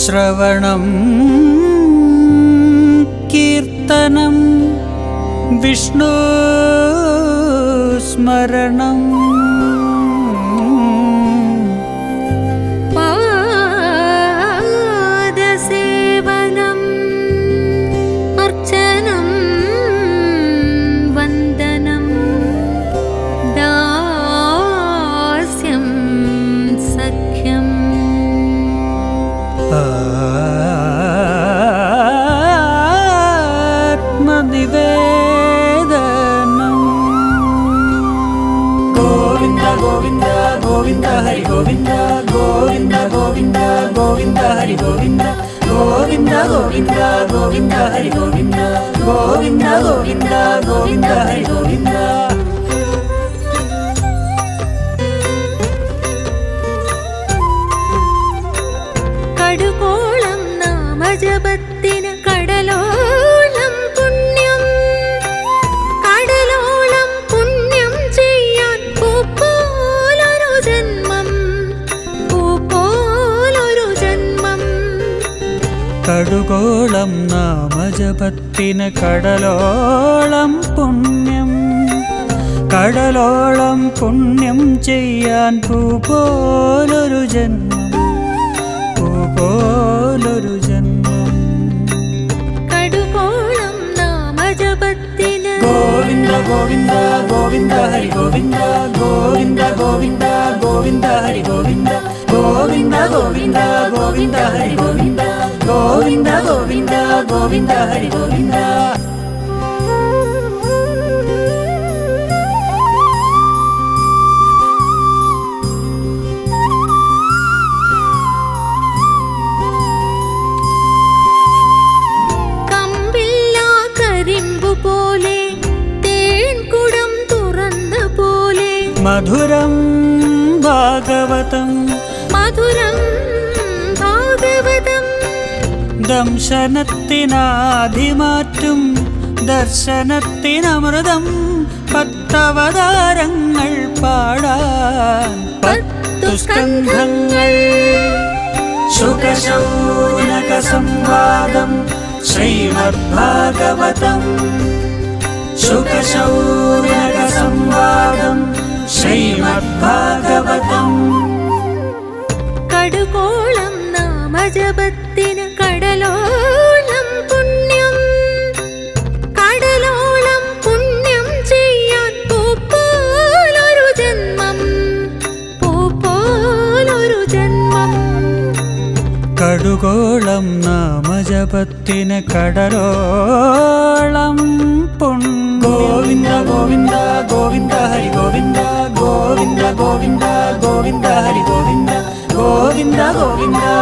ശ്രവണം कीर्तनं विष्णुस्मरणम् ഗോവിന്ദ ഗോവിന്ദ ഹരി ഗോവിന്ദ ഗോവിന്ദ ഗോവിന്ദ ഗോവിന്ദ ഹരി ഗോവിന്ദ ഗോവിന്ദ ഗോവിന്ദ ഗോവിന്ദ ഹരി ഗോവിന്ദ ഗോവിന്ദ ഗോവിന്ദ ഗോവിന്ദ ഹരി ഗോവിന്ദ കടുകോളം നാമജപത്തിന് കടുകോളം നാമജപത്തിന് കടലോളം പുണ്യം. കടലോളം പുണ്യം ചെയ്യാൻ പൂപോലൊരു ജന്മം. പൂപോലൊരു ജന്മം. കടുകോളം നാമജപത്തിന്. ഗോവിന്ദ ഗോവിന്ദ ഗോവിന്ദ ഹരി ഗോവിന്ദ ഗോവിന്ദ ഗോവിന്ദ ഗോവിന്ദ ഹരി ഗോവിന്ദ ഗോവിന്ദ ഗോവിന്ദ ഗോവിന്ദ ഹരി ഗോവിന്ദ. ഗോവിന്ദ ഗോവിന്ദ ഗോവിന്ദ ഹരി ഗോവിന്ദ. മധുരം ഭാഗവതം. മധുരം ദംശനത്തിനാധിമാറ്റും ദർശനത്തിനമൃതം പത്തവതാരങ്ങൾ പാടാൻ പത്തു സ്കന്ധങ്ങൾ. ശുകശൗനക സംവാദം ശ്രീമദ്ഭാഗവതം. ശുകശൗനക സംവാദം ശ്രീമദ്ഭാഗവതം. നാമജപത്തിന് കടലോളം പുണ്യം. കടലോളം പുണ്യം ചെയ്യാൻ പൂപ്പോലൊരു ജന്മം. പൂപ്പോലൊരു ജന്മം. കടുകോളം നാമജപത്തിന് കടലോളം പുൺ ഗോവിന്ദ ഗോവിന്ദ ഗോവിന്ദ ഹരി ഗോവിന്ദ ഗോവിന്ദ ഗോവിന്ദ ഗോവിന്ദ ഹരി ഗോവിന്ദ ഗോവിന്ദ ഗോവിന്ദ.